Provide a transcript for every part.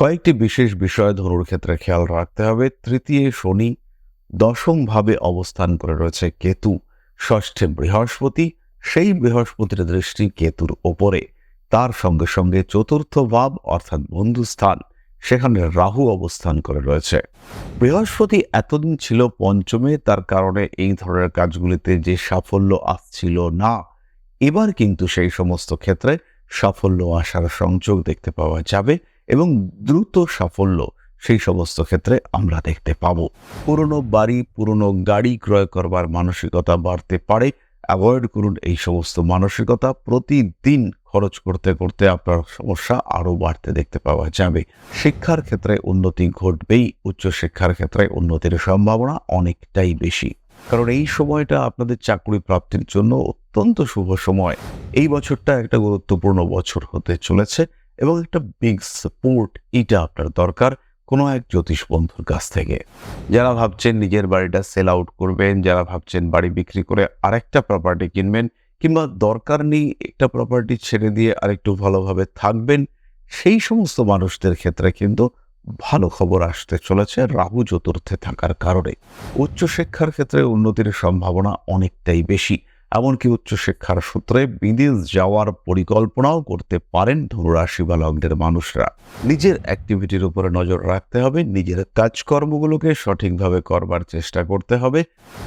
কয়েকটি বিশেষ বিষয় ধনুর ক্ষেত্রে খেয়াল রাখতে হবে। তৃতীয় শনি দশমভাবে অবস্থান করে রয়েছে কেতু, ষষ্ঠে বৃহস্পতি। সেই বৃহস্পতির দৃষ্টি কেতুর ওপরে। তার সঙ্গে সঙ্গে চতুর্থ ভাব অর্থাৎ বন্ধুস্থান, সেখানে রাহু অবস্থান করে রয়েছে। বৃহস্পতি এতদিন ছিল পঞ্চমে, তার কারণে এই ধরনের কাজগুলিতে যে সাফল্য আসছিল না। এবার কিন্তু সেই সমস্ত ক্ষেত্রে সাফল্য আসার সংযোগ দেখতে পাওয়া যাবে। এবং দ্রুত সাফল্য সেই সমস্ত ক্ষেত্রে আমরা দেখতে পাব। পুরনো বাড়ি, পুরনো গাড়ি ক্রয় করবার মানসিকতা বাড়তে পারে। অ্যাভয়েড করুন এই সমস্ত মানসিকতা। প্রতিদিন খরচ করতে করতে আপনার সমস্যা আরও বাড়তে দেখতে পাওয়া যাবে। শিক্ষার ক্ষেত্রে উন্নতি ঘটবেই। উচ্চশিক্ষার ক্ষেত্রে উন্নতির সম্ভাবনা অনেকটাই বেশি। কারণ এই সময়টা আপনাদের চাকরি প্রাপ্তির জন্য অত্যন্ত শুভ সময়। এই বছরটা একটা গুরুত্বপূর্ণ বছর হতে চলেছে। এবং একটা বিগ সাপোর্ট এটা আপনার দরকার কোনো এক জ্যোতিষ বন্ধুর কাছ থেকে। যারা ভাবছেন নিজের বাড়িটা সেল আউট করবেন, যারা ভাবছেন বাড়ি বিক্রি করে আরেকটা প্রপার্টি কিনবেন কিংবা দরকার নেই একটা প্রপার্টি ছেড়ে দিয়ে আরেকটু ভালোভাবে থাকবেন, সেই সমস্ত মানুষদের ক্ষেত্রে কিন্তু ভালো খবর আসতে চলেছে রাহু চতুর্থে থাকার কারণে। উচ্চশিক্ষার ক্ষেত্রে উন্নতির সম্ভাবনা অনেকটাই বেশি। এমনকি উচ্চশিক্ষার সূত্রে বিদেশ যাওয়ার পরিকল্পনাও করতে পারেন ধনুরাশি বা লগ্নের মানুষরা। নিজের অ্যাক্টিভিটির উপরে নজর রাখতে হবে, নিজের কাজকর্মগুলোকে সঠিকভাবে করবার চেষ্টা করতে হবে।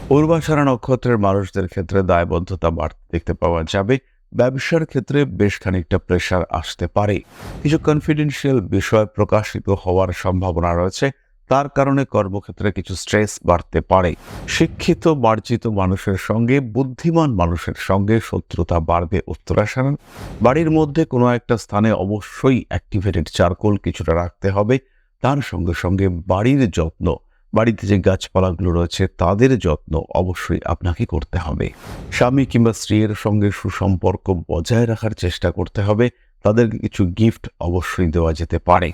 পূর্বাশারা নক্ষত্রের মানুষদের ক্ষেত্রে দায়বদ্ধতা বাড়তে দেখতে পাওয়া যাবে, ব্যবসার ক্ষেত্রে বেশ খানিকটা প্রেশার আসতে পারে। কিছু কনফিডেন্সিয়াল বিষয় প্রকাশিত হওয়ার সম্ভাবনা রয়েছে তার কারণে কর্মক্ষেত্রে কিছু স্ট্রেস বাড়তে পারে। শিক্ষিত, মার্জিত মানুষের সঙ্গে, বুদ্ধিমান মানুষের সঙ্গে শত্রুতা বাড়বে উত্তরাসায়ন বাড়ির মধ্যে কোনো একটা স্থানে অবশ্যই অ্যাক্টিভেটেড চারকোল কিছুটা রাখতে হবে। তার সঙ্গে সঙ্গে বাড়ির যত্ন, বাড়িতে যে গাছপালাগুলো রয়েছে তাদের যত্ন অবশ্যই আপনাকে করতে হবে। স্বামী কিংবা স্ত্রীর সঙ্গে সুসম্পর্ক বজায় রাখার চেষ্টা করতে হবে। তাদেরকে কিছু গিফট অবশ্যই দেওয়া যেতে পারে।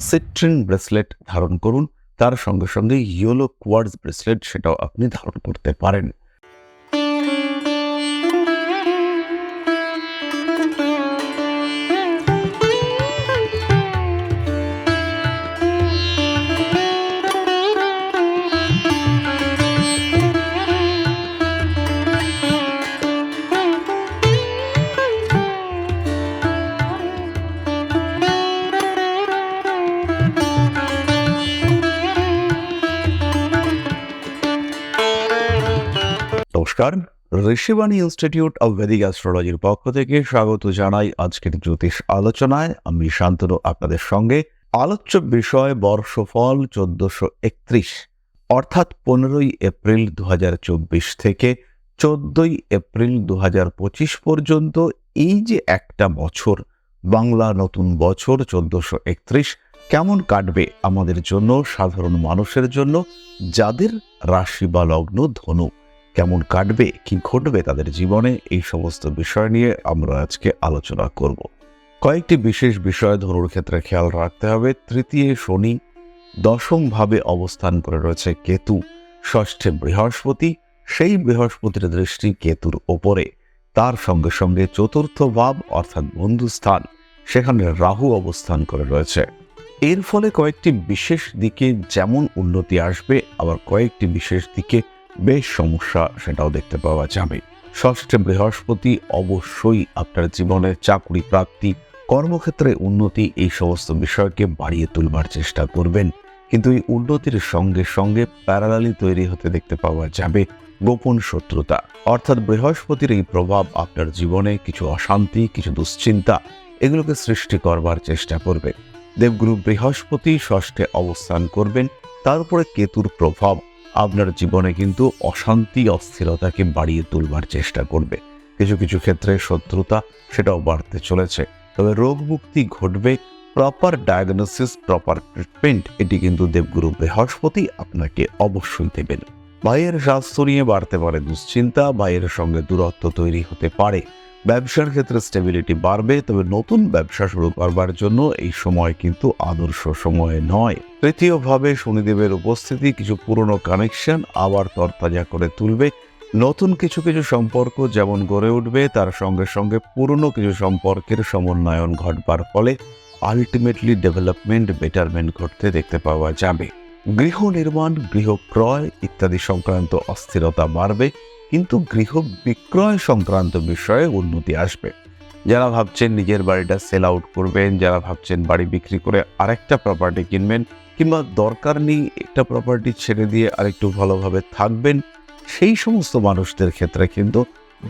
সিট্রিন ব্রেসলেট ধারণ করুন। তার সঙ্গে সঙ্গে ইয়েলো কোয়ার্ডস ব্রেসলেট সেটাও আপনি ধারণ করতে পারেন। নমস্কার। ঋষিবাণী ইনস্টিটিউট অব ভেদিক অ্যাস্ট্রোলজির পক্ষ থেকে স্বাগত জানাই আজকের জ্যোতিষ আলোচনায়। আমি শান্তনু, আপনাদের সঙ্গে। আলোচ্য বিষয় বর্ষফল চোদ্দশো একত্রিশ, অর্থাৎ পনেরোই এপ্রিল দু হাজার চব্বিশ থেকে চোদ্দই এপ্রিল দু হাজার পঁচিশ পর্যন্ত এই যে একটা বছর, বাংলা নতুন বছর চোদ্দশো একত্রিশ কেমন কাটবে আমাদের জন্য, সাধারণ মানুষের জন্য, যাদের রাশি বা লগ্ন ধনু? কেমন কাটবে, কি ঘটবে তাদের জীবনে, এই সমস্ত বিষয় নিয়ে আমরা আজকে আলোচনা করব। কয়েকটি বিশেষ বিষয় ধনুর ক্ষেত্রে খেয়াল রাখতে হবে। তৃতীয় শনি দশম ভাবে অবস্থান করে রয়েছে কেতু, ষষ্ঠে বৃহস্পতি, সেই বৃহস্পতির দৃষ্টি কেতুর ওপরে। তার সঙ্গে সঙ্গে চতুর্থ ভাব অর্থাৎ বন্ধুস্থান, সেখানে রাহু অবস্থান করে রয়েছে। এর ফলে কয়েকটি বিশেষ দিকে যেমন উন্নতি আসবে, আবার কয়েকটি বিশেষ দিকে বেশ সমস্যা সেটাও দেখতে পাওয়া যাবে। ষষ্ঠে বৃহস্পতি অবশ্যই আপনার জীবনের চাকরি, প্রাপ্তি, কর্মক্ষেত্রে উন্নতি এই সমস্ত বিষয়কে বাড়িয়ে তুলবার চেষ্টা করবেন। কিন্তু এই উন্নতির সঙ্গে সঙ্গে প্যারালালি তৈরি হতে দেখতে পাওয়া যাবে গোপন শত্রুতা। অর্থাৎ বৃহস্পতির এই প্রভাব আপনার জীবনে কিছু অশান্তি, কিছু দুশ্চিন্তা এগুলোকে সৃষ্টি করবার চেষ্টা করবে। দেবগুরু বৃহস্পতি ষষ্ঠে অবস্থান করবেন, তার উপরে কেতুর প্রভাব আপনার জীবনে কিন্তু অশান্তি, অস্থিরতাকে বাড়িয়ে তুলবার চেষ্টা করবে। কিছু কিছু ক্ষেত্রে শত্রুতা সেটাও বাড়তে চলেছে। তবে রোগ মুক্তি ঘটবে প্রপার ডায়াগনোসিস প্রপার ট্রিটমেন্ট এটি কিন্তু দেবগুরু বৃহস্পতি আপনাকে অবশ্যই দেবেন। ভাইয়ের স্বাস্থ্য নিয়ে বাড়তে পারে দুশ্চিন্তা, ভাইয়ের সঙ্গে দূরত্ব তৈরি হতে পারে। ব্যবসার ক্ষেত্রে স্টেবিলিটি বাড়বে, তবে নতুন ব্যবসা শুরু করবার জন্য এই সময় কিন্তু আদর্শ সময় নয়। তৃতীয়ভাবে শনিদেবের উপস্থিতি, কিছু পুরনো কানেকশন আবার তরতাজা করে তুলবে। নতুন কিছু কিছু সম্পর্ক যেমন গড়ে উঠবে, তার সঙ্গে সঙ্গে পুরনো কিছু সম্পর্কের সমন্বয়ন ঘটবার ফলে আলটিমেটলি ডেভেলপমেন্ট বেটারমেন্ট ঘটতে দেখতে পাওয়া যাবে। গৃহ নির্মাণ, গৃহ ক্রয় ইত্যাদি সংক্রান্ত অস্থিরতা বাড়বে। কিন্তু গৃহ বিক্রয় সংক্রান্ত বিষয়ে উন্নতি আসবে। যারা ভাবছেন নিজের বাড়িটা সেল আউট করবেন, যারা ভাবছেন বাড়ি বিক্রি করে আরেকটা প্রপার্টি কিনবেন কিংবা দরকার নেই একটা প্রপার্টি ছেড়ে দিয়ে আরেকটু ভালোভাবে থাকবেন, সেই সমস্ত মানুষদের ক্ষেত্রে কিন্তু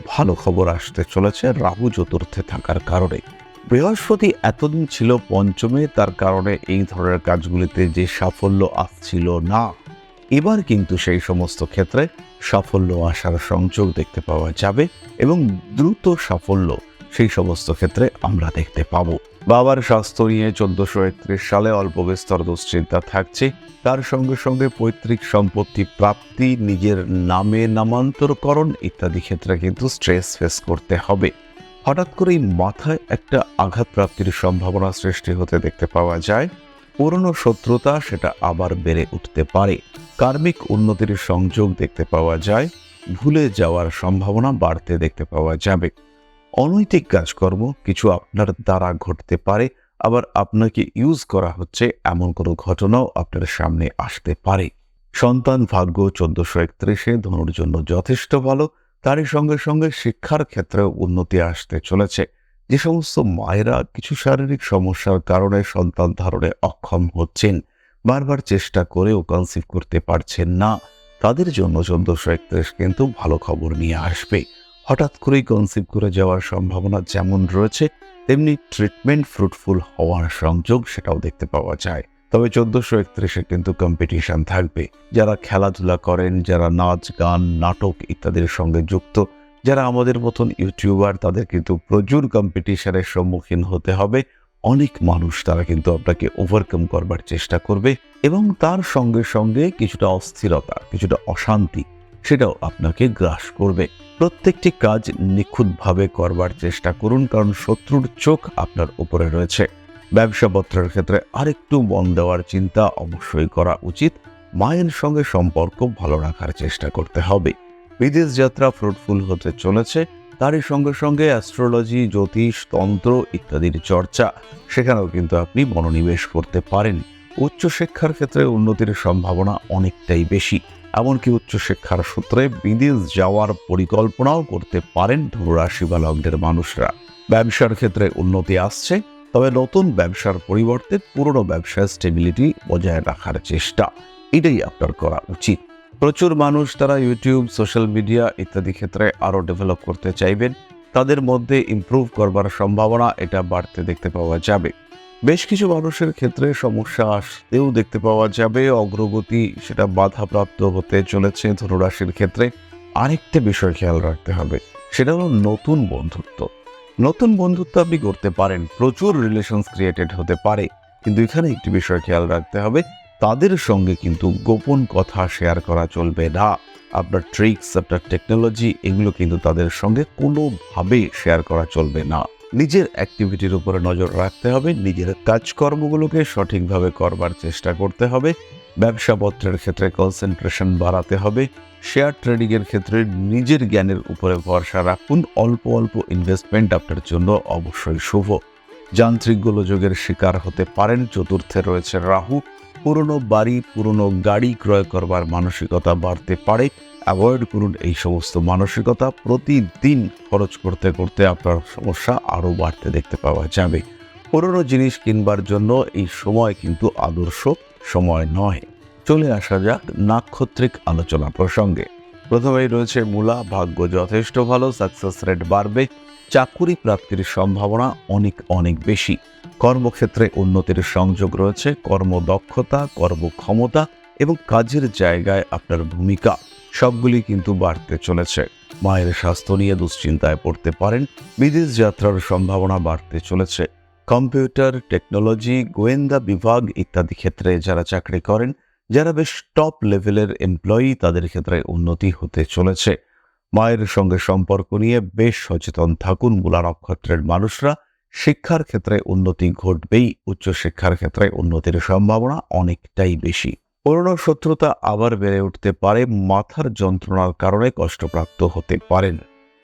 ভালো খবর আসতে চলেছে রাহু চতুর্থে থাকার কারণে। বৃহস্পতি এতদিন ছিল পঞ্চমে, তার কারণে এই ধরনের কাজগুলিতে যে সাফল্য আসছিল না। এবার কিন্তু সেই সমস্ত ক্ষেত্রে সাফল্য আসার সংযোগ দেখতে পাওয়া যাবে এবং দ্রুত সাফল্য সেই সমস্ত ক্ষেত্রে আমরা দেখতে পাবো। বাবার স্বাস্থ্য নিয়ে চোদ্দশো একত্রিশ সালে অল্প বিস্তর দুশ্চিন্তা থাকছে। তার সঙ্গে সঙ্গে পৈতৃক সম্পত্তি প্রাপ্তি, নিজের নামে নামান্তরকরণ ইত্যাদি ক্ষেত্রে কিন্তু স্ট্রেস ফেস করতে হবে। হঠাৎ করেই মাথায় একটা আঘাত প্রাপ্তির সম্ভাবনা সৃষ্টি হতে দেখতে পাওয়া যায়। পুরনো শত্রুতা সেটা আবার বেড়ে উঠতে পারে। কার্মিক উন্নতির সংযোগ দেখতে পাওয়া যায়, ভুলে যাওয়ার সম্ভাবনা বাড়তে দেখতে পাওয়া যাবে। অনৈতিক কাজকর্ম কিছু আপনার দ্বারা ঘটতে পারে, আবার আপনাকে ইউজ করা হচ্ছে এমন কোনো ঘটনাও আপনার সামনে আসতে পারে। সন্তান ভাগ্য চোদ্দশো একত্রিশে ধনুর জন্য যথেষ্ট ভালো, তারই সঙ্গে সঙ্গে শিক্ষার ক্ষেত্রেও উন্নতি আসতে চলেছে। যে সমস্ত মায়েরা কিছু শারীরিক সমস্যার কারণে সন্তান ধারণে অক্ষম হচ্ছেন বারবার চেষ্টা করেও কনসিভ করতে পারছেন না। তাদের জন্য চোদ্দশো একত্রিশ কিন্তু ভালো খবর নিয়ে আসবে। হঠাৎ করেই কনসিভ করে যাওয়ার সম্ভাবনা যেমন রয়েছে, তেমনি ট্রিটমেন্ট ফ্রুটফুল হওয়ার সংযোগ সেটাও দেখতে পাওয়া যায়। তবে চোদ্দশো একত্রিশে কিন্তু কম্পিটিশন থাকবে। যারা খেলাধুলা করেন, যারা নাচ, গান, নাটক ইত্যাদির সঙ্গে যুক্ত, যারা আমাদের মতন ইউটিউবার তাদের কিন্তু প্রচুর কম্পিটিশনের সম্মুখীন হতে হবে। অনেক মানুষ তারা কিন্তু আপনাকে ওভারকাম করবার চেষ্টা করবে এবং তার সঙ্গে সঙ্গে কিছুটা অস্থিরতা, কিছুটা অশান্তি সেটাও আপনাকে গ্রাস করবে। প্রত্যেকটি কাজ নিখুঁতভাবে করবার চেষ্টা করুন কারণ শত্রুর চোখ আপনার উপরে রয়েছে। ব্যবসাপত্রের ক্ষেত্রে আরেকটু মন দেওয়ার চিন্তা অবশ্যই করা উচিত। মায়ের সঙ্গে সম্পর্ক ভালো রাখার চেষ্টা করতে হবে। বিদেশ যাত্রা ফ্রুটফুল হতে চলেছে। তারই সঙ্গে সঙ্গে অ্যাস্ট্রোলজি জ্যোতিষ, তন্ত্র ইত্যাদির চর্চা, সেখানেও কিন্তু আপনি মনোনিবেশ করতে পারেন। উচ্চশিক্ষার ক্ষেত্রে উন্নতির সম্ভাবনা অনেকটাই বেশি। এমনকি উচ্চশিক্ষার সূত্রে বিদেশ যাওয়ার পরিকল্পনাও করতে পারেন ধনুরাশি বা লগ্নের মানুষরা। ব্যবসার ক্ষেত্রে উন্নতি আসছে, তবে নতুন ব্যবসার পরিবর্তে পুরনো ব্যবসায় স্টেবিলিটি বজায় রাখার চেষ্টা। এটাই আপনার করা উচিত। প্রচুর মানুষ তারা ইউটিউব সোশ্যাল মিডিয়া ইত্যাদি ক্ষেত্রে আরও ডেভেলপ করতে চাইবেন। তাদের মধ্যে ইমপ্রুভ করবার সম্ভাবনা এটা বাড়তে দেখতে পাওয়া যাবে। বেশ কিছু মানুষের ক্ষেত্রে সমস্যা আসতেও দেখতে পাওয়া যাবে। অগ্রগতি সেটা বাধাপ্রাপ্ত হতে চলেছে ধনুরাশির ক্ষেত্রে। আরেকটা বিষয় খেয়াল রাখতে হবে, সেটা হলো নতুন বন্ধুত্ব। নতুন বন্ধুত্ব আপনি করতে পারেন, প্রচুর রিলেশনস ক্রিয়েটেড হতে পারে। কিন্তু এখানে একটি বিষয় খেয়াল রাখতে হবে তাদের সঙ্গে কিন্তু গোপন কথা শেয়ার করা চলবে না। আপনার ট্রিক্স আপনার টেকনোলজি এগুলো কিন্তু তাদের সঙ্গে কোনোভাবে শেয়ার করা চলবে না। নিজের অ্যাক্টিভিটির উপরে নজর রাখতে হবে, নিজের কাজকর্মগুলোকে সঠিকভাবে করবার চেষ্টা করতে হবে ব্যবসাপত্রের ক্ষেত্রে কনসেন্ট্রেশন বাড়াতে হবে শেয়ার ট্রেডিংয়ের ক্ষেত্রে নিজের জ্ঞানের উপরে ভরসা রাখুন, অল্প অল্প ইনভেস্টমেন্ট আপনার জন্য অবশ্যই শুভ। যান্ত্রিক গোলযোগের শিকার হতে পারেন, চতুর্থে রয়েছে রাহু পুরনো বাড়ি, পুরনো গাড়ি ক্রয় করবার মানসিকতা বাড়তে পারে। অ্যাভয়েড করুন এই সমস্ত মানসিকতা। প্রতিদিন খরচ করতে করতে আপনার সমস্যা আরও বাড়তে দেখতে পাওয়া যাবে। পুরনো জিনিস কিনবার জন্য এই সময় কিন্তু আদর্শ সময় নয়। চলে আসা যাক নাক্ষত্রিক আলোচনা প্রসঙ্গে। প্রথমেই রয়েছে মূলা, ভাগ্য যথেষ্ট ভালো সাকসেস রেট বাড়বে, চাকুরি প্রাপ্তির সম্ভাবনা অনেক অনেক বেশি। কর্মক্ষেত্রে উন্নতির সংযোগ রয়েছে, কর্মদক্ষতা, কর্মক্ষমতা এবং কাজের জায়গায় আপনার ভূমিকা। সবগুলি কিন্তু বাড়তে চলেছে। মায়ের স্বাস্থ্য নিয়ে দুশ্চিন্তায় পড়তে পারেন, বিদেশ যাত্রার সম্ভাবনা বাড়তে চলেছে। কম্পিউটার, টেকনোলজি, গোয়েন্দা বিভাগ ইত্যাদি ক্ষেত্রে যারা চাকরি করেন, যারা বেশ টপ লেভেলের এমপ্লয়ি তাদের ক্ষেত্রে উন্নতি হতে চলেছে। মায়ের সঙ্গে সম্পর্ক নিয়ে বেশ সচেতন থাকুন মূলা নক্ষত্রের মানুষরা। শিক্ষার ক্ষেত্রে উন্নতি ঘটবেই, উচ্চশিক্ষার ক্ষেত্রে উন্নতির সম্ভাবনা অনেকটাই বেশি। পুরনো শত্রুতা আবার বেড়ে উঠতে পারে, মাথার যন্ত্রণার কারণে কষ্টপ্রাপ্ত হতে পারেন।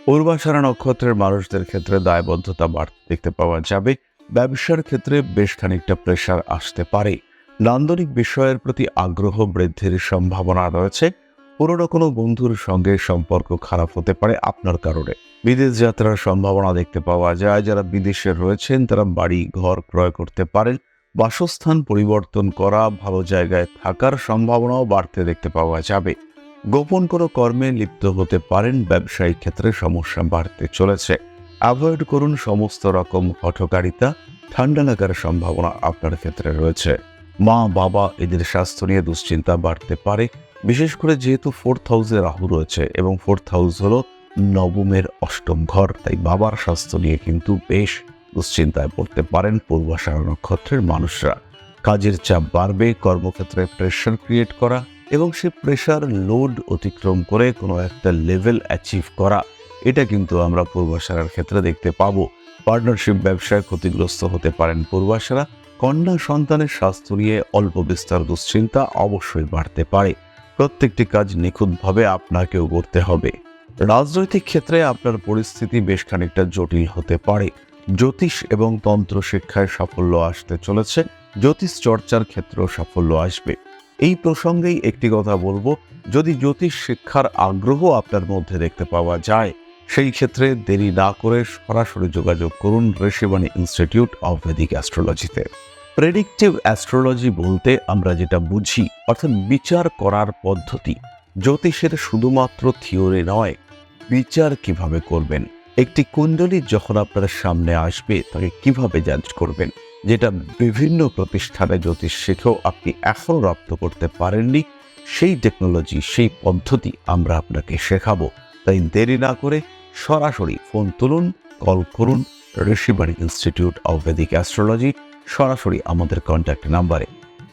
পূর্বাশারা নক্ষত্রের মানুষদের ক্ষেত্রে দায়বদ্ধতা বাড়তে দেখতে পাওয়া যাবে, ব্যবসার ক্ষেত্রে বেশ খানিকটা প্রেশার আসতে পারে। নান্দনিক বিষয়ের প্রতি আগ্রহ বৃদ্ধির সম্ভাবনা রয়েছে, পুরনো কোনো বন্ধুর সঙ্গে সম্পর্ক খারাপ হতে পারে আপনার কারণে। বিদেশ যাত্রার সম্ভাবনা দেখতে পাওয়া যায়। যারা বিদেশে রয়েছেন, তারা বাড়ি, ঘর ক্রয় করতে পারেন। বাসস্থান পরিবর্তন করা, ভালো জায়গায় থাকার সম্ভাবনাও বাড়তে দেখতে পাওয়া যাবে। গোপন কোনো কর্মে লিপ্ত হতে পারেন, ব্যবসায়িক ক্ষেত্রে সমস্যা বাড়তে চলেছে। অ্যাভয়েড করুন সমস্ত রকম হঠকারিতা। ঠান্ডা লাগার সম্ভাবনা আপনার ক্ষেত্রে রয়েছে। মা, বাবা এদের স্বাস্থ্য নিয়ে দুশ্চিন্তা বাড়তে পারে। বিশেষ করে যেহেতু ফোর্থ হাউসে রাহু রয়েছে এবং ফোর্থ হাউস হলো নবমের অষ্টম ঘর, তাই বাবার স্বাস্থ্য নিয়ে কিন্তু বেশ দুশ্চিন্তায় পড়তে পারেন পূর্বাষাঢ় নক্ষত্রের মানুষরা। কাজের চাপ বাড়বে, কর্মক্ষেত্রে প্রেশার ক্রিয়েট করা এবং সে প্রেশার লোড অতিক্রম করে কোনো একটা লেভেল অ্যাচিভ করা। এটা কিন্তু আমরা পূর্বাশারার ক্ষেত্রে দেখতে পাবো। পার্টনারশিপ ব্যবসায় ক্ষতিগ্রস্ত হতে পারেন পূর্বাশারা। কন্যা সন্তানের স্বাস্থ্য নিয়ে অল্প বিস্তার দুশ্চিন্তা অবশ্যই বাড়তে পারে। প্রত্যেকটি কাজ নিখুঁতভাবে আপনাকেও করতে হবে। রাজনৈতিক ক্ষেত্রে আপনার পরিস্থিতি বেশ খানিকটা জটিল হতে পারে। জ্যোতিষ এবং তন্ত্র শিক্ষায় সাফল্য আসতে চলেছে, জ্যোতিষ চর্চার ক্ষেত্রেও সাফল্য আসবে। এই প্রসঙ্গেই একটি কথা বলব, যদি জ্যোতিষ শিক্ষার আগ্রহ আপনার মধ্যে দেখতে পাওয়া যায়, সেই ক্ষেত্রে দেরি না করে সরাসরি যোগাযোগ করুন ঋষিবাণী ইনস্টিটিউট অফ ভেদিক অ্যাস্ট্রোলজিতে। প্রেডিক্টিভ অ্যাস্ট্রোলজি বলতে আমরা যেটা বুঝি, অর্থাৎ বিচার করার পদ্ধতি, জ্যোতিষের শুধুমাত্র থিওরি নয় বিচার কীভাবে করবেন? একটি কুণ্ডলী যখন আপনার সামনে আসবে, তাকে কীভাবে জাজ করবেন? যেটা বিভিন্ন প্রতিষ্ঠানে জ্যোতিষ শিখেও আপনি এখনও রপ্ত করতে পারেননি, সেই টেকনোলজি সেই পদ্ধতি আমরা আপনাকে শেখাবো। তাই দেরি না করে সরাসরি ফোন তুলুন কল করুন, Rishibani institute of Vedic astrology সরাসরি আমাদের কন্ট্যাক্ট নাম্বারে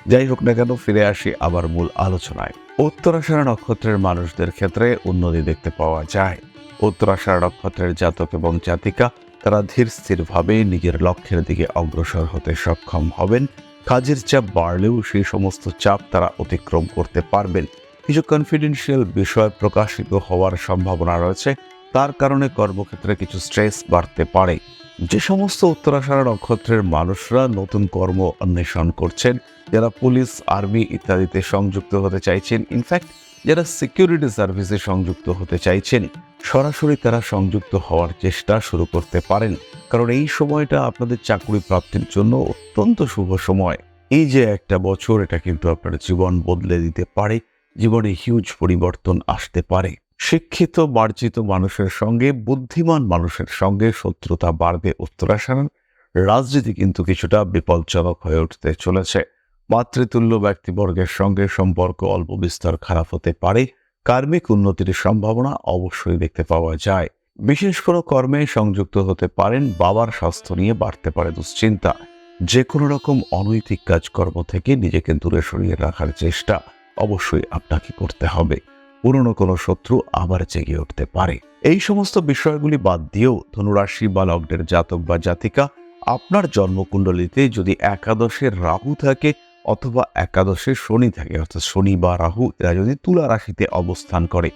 যাই হোক না কেন, ফিরে আসি আবার মূল আলোচনায়। উত্তরাষাঢ় নক্ষত্রের মানুষদের ক্ষেত্রে উন্নতি দেখতে পাওয়া যায়। উত্তরাষাঢ় নক্ষত্রের জাতক এবং জাতিকা, তারা ধীর স্থিরভাবে নিজের লক্ষ্যের দিকে অগ্রসর হতে সক্ষম হবেন। কাজের চাপ বাড়লেও সেই সমস্ত চাপ তারা অতিক্রম করতে পারবেন। কিছু কনফিডেন্সিয়াল বিষয় প্রকাশিত হওয়ার সম্ভাবনা রয়েছে, তার কারণে কর্মক্ষেত্রে কিছু স্ট্রেস বাড়তে পারে। যে সমস্ত উত্তরাষাঢ় নক্ষত্রের মানুষরা নতুন কর্ম অন্বেষণ করছেন, যারা পুলিশ, আর্মি ইত্যাদিতে সংযুক্ত হতে চাইছেন ইনফ্যাক্ট যারা সিকিউরিটি সার্ভিসে সংযুক্ত হতে চাইছেন, সরাসরি তারা সংযুক্ত হওয়ার চেষ্টা শুরু করতে পারেন। কারণ এই সময়টা আপনাদের চাকরি প্রাপ্তির জন্য অত্যন্ত শুভ সময়। এই যে একটা বছর, এটা কিন্তু আপনার জীবন বদলে দিতে পারে, জীবনে হিউজ পরিবর্তন আসতে পারে। শিক্ষিত, মার্জিত মানুষের সঙ্গে, বুদ্ধিমান মানুষের সঙ্গে শত্রুতা বাড়বে উত্তরাষাঢ় রাজনীতি কিন্তু কিছুটা বিপজ্জনক হয়ে উঠতে চলেছে। মাতৃতুল্য ব্যক্তিবর্গের সঙ্গে সম্পর্ক অল্প বিস্তর খারাপ হতে পারে। কার্মিক উন্নতির সম্ভাবনা অবশ্যই দেখতে পাওয়া যায়। বিশেষ কোনো কর্মে সংযুক্ত হতে পারেন, বাবার স্বাস্থ্য নিয়ে বাড়তে পারে দুশ্চিন্তা। যে কোনো রকম অনৈতিক কাজকর্ম থেকে নিজেকে দূরে সরিয়ে রাখার চেষ্টা অবশ্যই আপনাকে করতে হবে। পুরনো কোনো শত্রু আবার জেগে উঠতে পারে। এই সমস্ত বিষয়গুলি বাদ দিয়েও ধনুরাশি বা লগ্নের জাতক বা জাতিকা আপনার জন্মকুণ্ডলিতে যদি একাদশের রাহু থাকে অথবা একাদশে শনি থাকে, অর্থাৎ শনি বা রাহু, এরা যদি তুলা রাশিতে অবস্থান করে,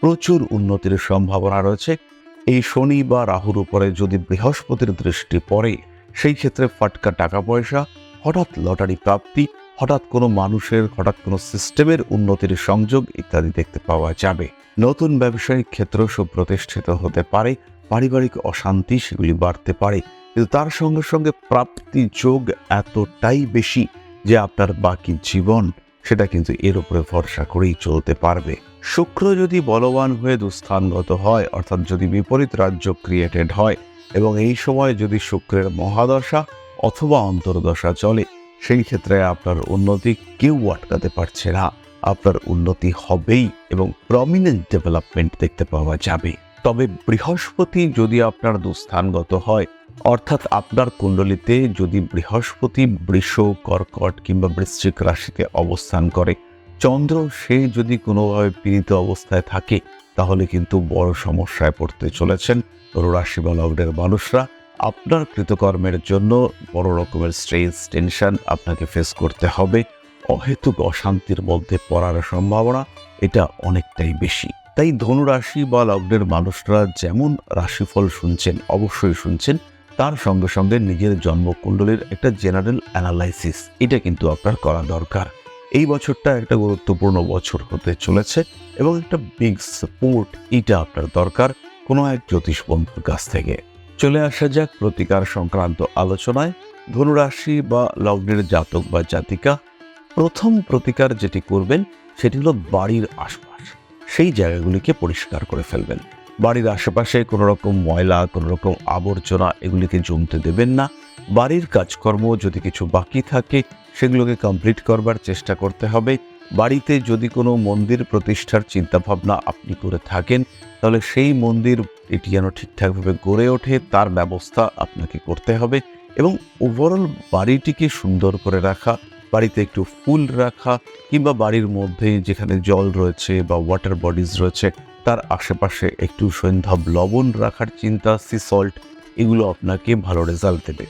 প্রচুর উন্নতির সম্ভাবনা রয়েছে। এই শনি বা রাহুর উপরে যদি বৃহস্পতির দৃষ্টি পড়ে, সেই ক্ষেত্রে ফাটকা টাকা পয়সা, হঠাৎ লটারি প্রাপ্তি হঠাৎ কোনো মানুষের, হঠাৎ কোনো সিস্টেমের উন্নতির সংযোগ ইত্যাদি দেখতে পাওয়া যাবে। নতুন ব্যবসায়িক ক্ষেত্র সুপ্রতিষ্ঠিত হতে পারে, পারিবারিক অশান্তি সেগুলি বাড়তে পারে, কিন্তু তার সঙ্গে সঙ্গে প্রাপ্তি যোগ এতটাই বেশি যে আপনার বাকি জীবন সেটা কিন্তু এর উপরে ভরসা করেই চলতে পারবে। শুক্র যদি বলবান হয়ে দুস্থানগত হয়, অর্থাৎ যদি বিপরীত রাজ্য ক্রিয়েটেড হয়, এবং এই সময় যদি শুক্রের মহাদশা অথবা অন্তর্দশা চলে সেই ক্ষেত্রে আপনার উন্নতি কেউ আটকাতে পারছে না। আপনার উন্নতি হবেই এবং প্রমিনেন্ট ডেভেলপমেন্ট দেখতে পাওয়া যাবে। তবে বৃহস্পতি যদি আপনার দুস্থানগত হয়, অর্থাৎ আপনার কুণ্ডলিতে যদি বৃহস্পতি বৃষ, কর্কট কিংবা বৃশ্চিক রাশিতে অবস্থান করে, চন্দ্র সে যদি কোনোভাবে পীড়িত অবস্থায় থাকে, তাহলে কিন্তু বড় সমস্যায় পড়তে চলেছেন। রাশি বা মানুষরা আপনার কৃতকর্মের জন্য বড় রকমের স্ট্রেস টেনশন আপনাকে ফেস করতে হবে। অহেতুক অশান্তির মধ্যে পড়ার সম্ভাবনা এটা অনেকটাই বেশি। তাই ধনুরাশি বা লগ্নের মানুষরা যেমন রাশিফল শুনছেন, অবশ্যই শুনছেন। তার সঙ্গে সঙ্গে নিজের জন্মকুণ্ডলীর একটা জেনারেল অ্যানালাইসিস এটা কিন্তু আপনার করা দরকার। এই বছরটা একটা গুরুত্বপূর্ণ বছর হতে চলেছে এবং একটা বিগ সাপোর্ট এটা আপনার দরকার কোনো এক জ্যোতিষ বন্ধুর কাছ থেকে। চলে আসা যাক প্রতিকার সংক্রান্ত আলোচনায়। ধনুরাশি বা লগ্নের জাতক বা জাতিকা, প্রথম প্রতিকার যেটি করবেন সেটি হলো বাড়ির আশপাশ। সেই জায়গাগুলিকে পরিষ্কার করে ফেলবেন। বাড়ির আশেপাশে কোনো রকম ময়লা কোনো রকম আবর্জনা এগুলিকে জমতে দেবেন না। বাড়ির কাজকর্ম যদি কিছু বাকি থাকে, সেগুলোকে কমপ্লিট করবার চেষ্টা করতে হবে। বাড়িতে যদি কোনো মন্দির প্রতিষ্ঠার চিন্তাভাবনা আপনি করে থাকেন, তাহলে সেই মন্দির এটি যেন ঠিকঠাকভাবে গড়ে ওঠে, তার ব্যবস্থা আপনাকে করতে হবে এবং ওভারঅল বাড়িটিকে সুন্দর করে রাখা, বাড়িতে একটু ফুল রাখা কিংবা বাড়ির মধ্যে যেখানে জল রয়েছে বা ওয়াটার বডিজ রয়েছে, তার আশেপাশে একটু সৈন্ধব লবণ রাখার চিন্তা সি সল্ট এগুলো আপনাকে ভালো রেজাল্ট দেবে।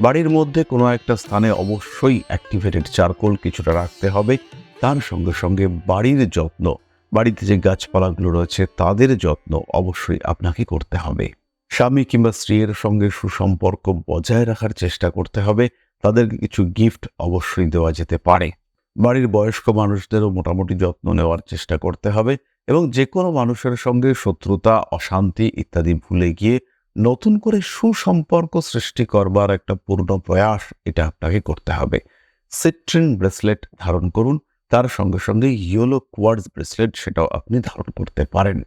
বাড়ির মধ্যে কোনো একটা স্থানে অবশ্যই অ্যাক্টিভেটেড চারকোল কিছুটা রাখতে হবে। তার সঙ্গে সঙ্গে বাড়ির যত্ন, বাড়িতে যে গাছপালাগুলো রয়েছে তাদের যত্ন অবশ্যই আপনাকে করতে হবে। স্বামী কিংবা স্ত্রীর সঙ্গে সুসম্পর্ক বজায় রাখার চেষ্টা করতে হবে। তাদেরকে কিছু গিফট অবশ্যই দেওয়া যেতে পারে। বাড়ির বয়স্ক মানুষদেরও মোটামুটি যত্ন নেওয়ার চেষ্টা করতে হবে এবং যে কোনো মানুষের সঙ্গে শত্রুতা, অশান্তি ইত্যাদি ভুলে গিয়ে নতুন করে সুসম্পর্ক সৃষ্টি করবার একটা পূর্ণ প্রয়াস এটা আপনাকে করতে হবে। সিট্রিন ব্রেসলেট ধারণ করুন। তার সঙ্গে সঙ্গে ইয়েলো কোয়ার্ডস ব্রেসলেট সেটাও আপনি ধারণ করতে পারেন।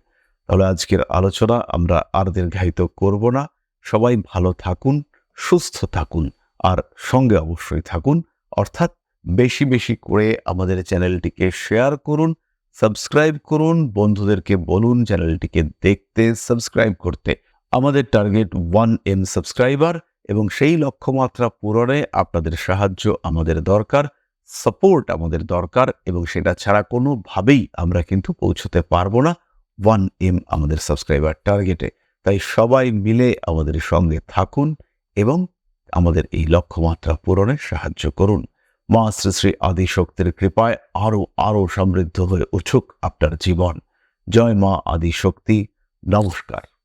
তাহলে আজকের আলোচনা আমরা আর দীর্ঘায়িত করব না। সবাই ভালো থাকুন, সুস্থ থাকুন আর সঙ্গে অবশ্যই থাকুন। অর্থাৎ বেশি বেশি করে আমাদের চ্যানেলটিকে শেয়ার করুন, সাবস্ক্রাইব করুন, বন্ধুদেরকে বলুন চ্যানেলটিকে দেখতে, সাবস্ক্রাইব করতে। আমাদের টার্গেট ওয়ান এম সাবস্ক্রাইবার এবং সেই লক্ষ্যমাত্রা পূরণে আপনাদের সাহায্য আমাদের দরকার। সাপোর্ট আমাদের দরকার এবং সেটা ছাড়া কোনোভাবেই আমরা কিন্তু পৌঁছতে পারব না। ওয়ান এম আমাদের সাবস্ক্রাইবার টার্গেটে তাই সবাই মিলে আমাদের সঙ্গে থাকুন এবং আমাদের এই লক্ষ্যমাত্রা পূরণে সাহায্য করুন। মা শ্রী শ্রী আদি শক্তির কৃপায় আরও আরও সমৃদ্ধ হয়ে উঠুক আপনার জীবন। জয় মা আদি শক্তি নমস্কার।